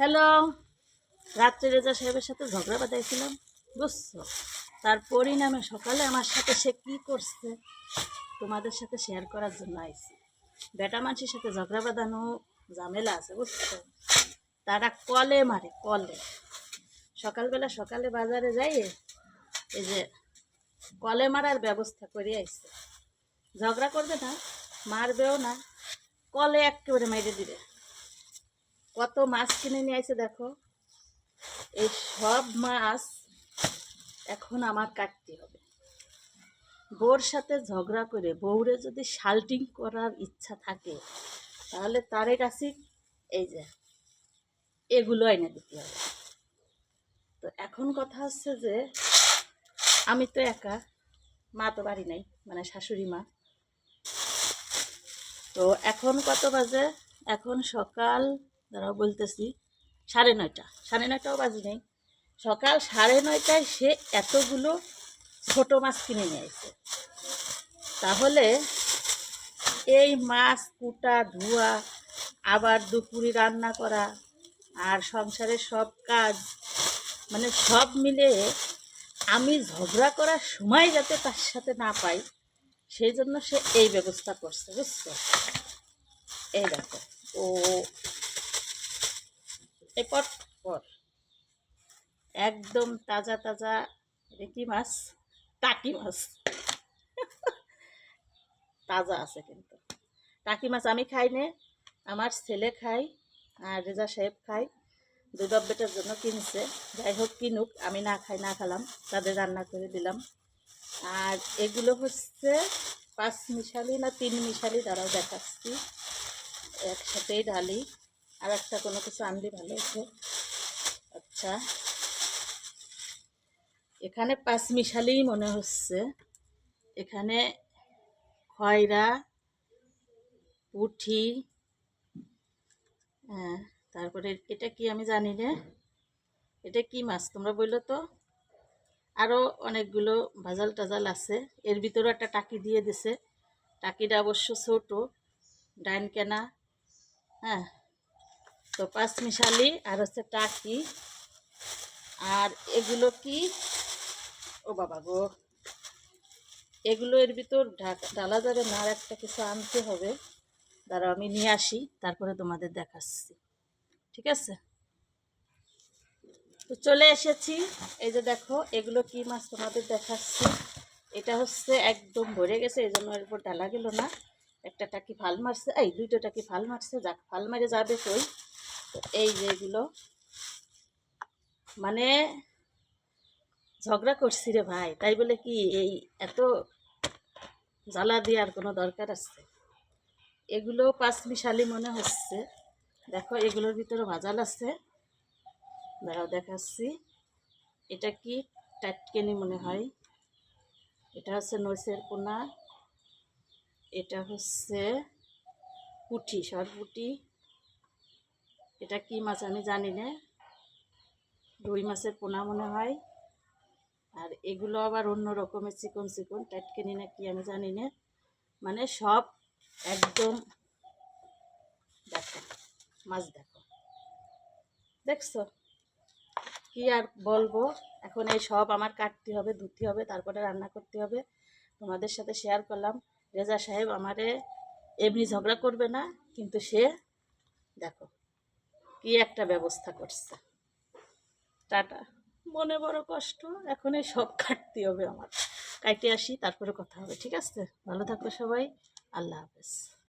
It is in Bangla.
হ্যালো। রাত্রে রেজা সাহেবের সাথে ঝগড়া বাঁধাইছিলাম, বুঝছ? তার পরিণামে সকালে আমার সাথে সে কি করছে তোমাদের সাথে শেয়ার করার জন্য আইছি। বেটা মানুষের সাথে ঝগড়া বাঁধানো ঝামেলা আছে, বুঝছ? তারা কলে মারে, কলে। সকালবেলা সকালে বাজারে যাই এই যে কলে মারার ব্যবস্থা করে আইছে। ঝগড়া করবে না, মারবেও না, কলে একেবারে মেরে দিবে। কত মাছ কিনে নিয়ে আসে দেখো। এই সব মাছ এখন আমার কাটতে হবে। বউর সাথে ঝগড়া করে বউরে যদি শাল্টিং করার ইচ্ছা থাকে, তাহলে তারে কাছে এই যে এগুলো এনে দিতে হবে। তো এখন কথা হচ্ছে যে, আমি তো একা, মা তো বাড়ি নাই মানে শাশুড়ি মা। তো এখন কত বাজে? এখন সকাল দাঁড়াও বলতেছি, সাড়ে নয়টা। সাড়ে নয়টাও বাজে নেই। সকাল সাড়ে নয়টায় সে এতগুলো ছোট মাছ কিনে নিয়েছে তাহলে এই মাছ, কুটা, ধোয়া, আবার দুপুরি রান্না করা আর সংসারের সব কাজ মানে সব মিলে আমি ঝগড়া করার সময় যাতে তার সাথে না পাই, সেই জন্য সে এই ব্যবস্থা করছে, বুঝছ? এই দেখো, ও এরপর পর একদম তাজা তাজা কি মাছ, টাকি মাছ। তাজা আছে কিন্তু। টাকি মাছ আমি খাই নে, আমার ছেলে খাই আর রেজা সাহেব খাই দুই ডব্বেটার জন্য কিনছে। যাই হোক কিনুক, আমি না খাই, না খেলাম। তাদের রান্না করে দিলাম। আর এগুলো হচ্ছে পাঁচ মিশালি না তিন মিশালি দ্বারাও দেখাচ্ছি। একসাথেই ঢালি। আর একটা কোনো কিছু আনলে ভালো হতো। আচ্ছা। এখানে পাঁচ মিশালেই মনে হচ্ছে। এখানে খয়রা, পুঠি হ্যাঁ তারপরে এটা কি আমি জানি না। এটা কি মাছ তোমরা বলল তো? আরও অনেকগুলো ভাজাল টাজাল আছে। এর ভিতরেও একটা টাকি দিয়ে দিছে। টাকিটা অবশ্য ছোটো, ডাইন কেনা হ্যাঁ। তো পাঁচ মিশালি আর হচ্ছে টাকি। আর এগুলো কি? ও বাবা গো। এগুলো এর ভিতর ডালা যাবে না, আর একটা কিছু আনতে হবে। দাঁড়াও, আমি নিয়ে আসি, তারপরে তোমাদের দেখাচ্ছি। ঠিক আছে? তো চলে এসেছি। এই যে দেখো, এগুলো কি মাছ তোমাদের দেখাচ্ছি? এটা হচ্ছে একদম ভরে গেছে, এই জন্য এর উপর ডালা গেল না। একটা টাকি ফাল মারছে, এই দুইটা টাকি ফাল মারছে, যাক, ফাল মারে যাবে কই? এই যে এগুলো। মানে ঝগড়া করছি রে ভাই, তাই বলে কি এই এত জ্বালা দেওয়ার কোনো দরকার আছে? এগুলো পাঁচ মিশালি মনে হচ্ছে। দেখো, এগুলোর ভিতরে ভাজাল আছে। দাঁড়াও, দেখাচ্ছি। এটা কি টাটকেনি মনে হয়? এটা হচ্ছে নৈসের পোনা। এটা হচ্ছে পুঁটি সরপুটি এটা কি মাছ আমি জানি না। রুই মাছের পোনা মনে হয়। আর এগুলো আবার অন্য রকমের চিকন চিকন টাটকেনি না কি আমি জানি না। মানে সব একদম দেখো, মাছ দেখো। দেখছ? কি আর বলব? এখন এই সব আমার কাটতে হবে, ধুতে হবে, তারপরে রান্না করতে হবে। তোমাদের সাথে শেয়ার করলাম। রেজা সাহেব আমারে এমনি ঝগড়া করবে না, কিন্তু সে দেখো কি একটা ব্যবস্থা করছে? টাটা। মনে বড় কষ্ট। এখন এই সব কাটতে হবে আমার। কাটে আসি, তারপরে কথা হবে, ঠিক আছে? ভালো থাকো সবাই। আল্লাহ হাফেজ।